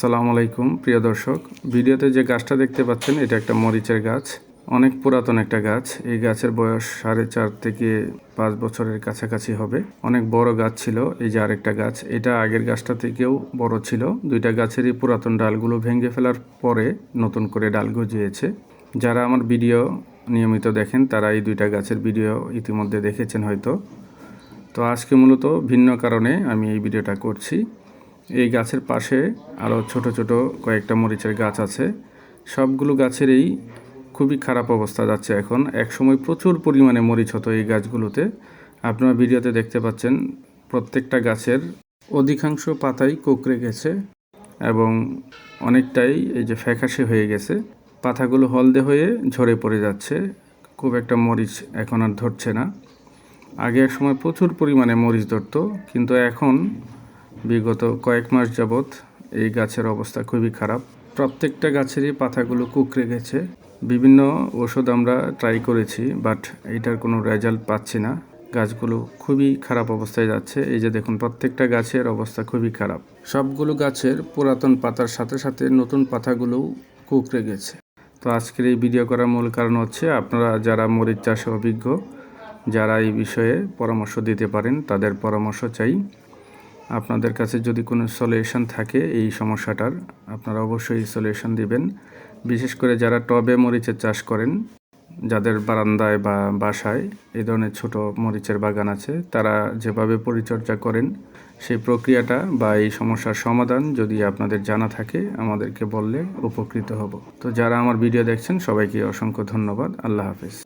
আসসালামু আলাইকুম, প্রিয় দর্শক। ভিডিওতে যে গাছটা দেখতে পাচ্ছেন, এটা একটা মরিচের গাছ। অনেক পুরাতন একটা গাছ। এই গাছের বয়স সাড়ে চার থেকে পাঁচ বছরের কাছাকাছি হবে। অনেক বড় গাছ ছিল, এই যে আরেকটা গাছ। এটা আগের গাছটা থেকেও বড় ছিল। দুইটা গাছেরই পুরাতন ডালগুলো ভেঙে ফেলার পরে নতুন করে ডাল গজিয়েছে। যারা আমার ভিডিও নিয়মিত দেখেন, তারা এই দুইটা গাছের ভিডিও ইতিমধ্যে দেখেছেন হয়তো। তো আজকে মূলত ভিন্ন কারণে আমি এই ভিডিওটা করছি। এই গাছের পাশে আরও ছোট ছোট কয়েকটা মরিচের গাছ আছে। সবগুলো গাছেরই খুবই খারাপ অবস্থা যাচ্ছে এখন। একসময় প্রচুর পরিমাণে মরিচ হতো এই গাছগুলোতে। আপনারা ভিডিওতে দেখতে পাচ্ছেন প্রত্যেকটা গাছের অধিকাংশ পাতাই কোকড়ে গেছে এবং অনেকটাই এই যে ফ্যাকাশে হয়ে গেছে। পাতাগুলো হলদে হয়ে ঝরে পড়ে যাচ্ছে। খুব একটা মরিচ এখন আর ধরছে না। আগে এক সময় প্রচুর পরিমাণে মরিচ ধরতো, কিন্তু এখন বিগত কয়েক মাস যাবৎ এই গাছের অবস্থা খুবই খারাপ। প্রত্যেকটা গাছেরই পাতাগুলো কুকড়ে গেছে। বিভিন্ন ওষুধ আমরা ট্রাই করেছি বাট এটার কোনো রেজাল্ট পাচ্ছি না। গাছগুলো খুবই খারাপ অবস্থায় যাচ্ছে। এই যে দেখুন, প্রত্যেকটা গাছের অবস্থা খুবই খারাপ। সবগুলো গাছের পুরাতন পাতার সাথে সাথে নতুন পাতাগুলোও কুকড়ে গেছে। তো আজকের এই ভিডিও করার মূল কারণ হচ্ছে আপনারা যারা মরিচ চাষে অভিজ্ঞ, যারা এই বিষয়ে পরামর্শ দিতে পারেন, তাদের পরামর্শ চাই। আপনাদের কাছে যদি কোনো সলিউশন থাকে এই সমস্যাটার, আপনারা অবশ্যই সলিউশন দিবেন। বিশেষ করে যারা টবে মরিচের চাষ করেন, যাদের বারান্দায় বা বাসায় এই ধরনের ছোট মরিচের বাগান আছে, তারা যেভাবে পরিচর্যা করেন, সেই প্রক্রিয়াটা বা এই সমস্যার সমাধান যদি আপনাদের জানা থাকে, আমাদেরকে বললে উপকৃত হব। তো যারা আমার ভিডিও দেখছেন, সবাইকে অসংখ্য ধন্যবাদ। আল্লাহ হাফিজ।